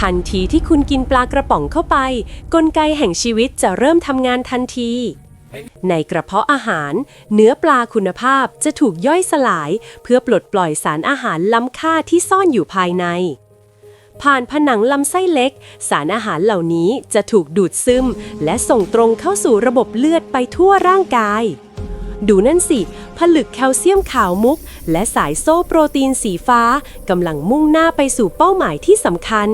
ทันทีที่คุณกินปลากระป๋องเข้าไป กลไกแห่งชีวิตจะเริ่มทำงานทันที ในกระเพาะอาหาร เนื้อปลาคุณภาพจะถูกย่อยสลาย เพื่อปลดปล่อยสารอาหารล้ำค่าที่ซ่อนอยู่ภายใน ผ่านผนังลำไส้เล็ก สารอาหารเหล่านี้จะถูกดูดซึม และส่งตรงเข้าสู่ระบบเลือดไปทั่วร่างกายดูนั่นสิ ผลึกแคลเซียมขาวมุก และสายโซ่โปรตีนสีฟ้ากำลังมุ่งหน้าไปสู่เป้าหมายที่สำคัญ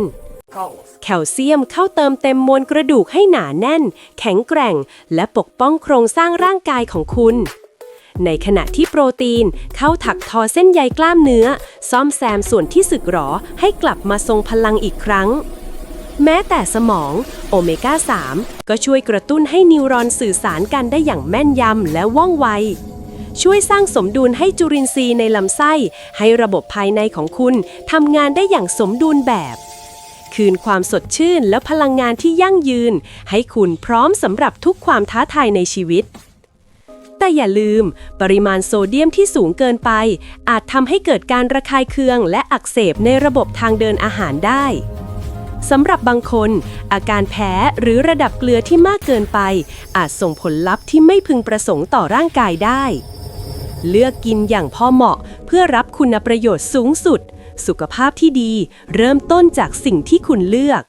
แคลเซียมเข้าเติมเต็มมวลกระดูกให้หนาแน่น แข็งแกร่ง และปกป้องโครงสร้างร่างกายของคุณ ในขณะที่โปรตีนเข้าถักทอเส้นใยกล้ามเนื้อ ซ่อมแซมส่วนที่สึกหรอให้กลับมาทรงพลังอีกครั้ง แม้แต่สมองโอเมก้า 3 ก็ช่วยกระตุ้นให้นิวรอนสื่อสารกันได้อย่างแม่นยำและว่องไวช่วยสร้างสมดุลให้จุลินทรีย์ในลำไส้ ให้ระบบภายในของคุณทำงานได้อย่างสมดุลแบบ คืนความสดชื่นและพลังงานที่ยั่งยืน ให้คุณพร้อมสำหรับทุกความท้าทายในชีวิต แต่อย่าลืม ปริมาณโซเดียมที่สูงเกินไป อาจทำให้เกิดการระคายเคืองและอักเสบในระบบทางเดินอาหารได้สำหรับบางคน อาการแพ้หรือระดับเกลือที่มากเกินไป อาจส่งผลลัพธ์ที่ไม่พึงประสงค์ต่อร่างกายได้ เลือกกินอย่างพอเหมาะเพื่อรับคุณประโยชน์สูงสุด สุขภาพที่ดี เริ่มต้นจากสิ่งที่คุณเลือก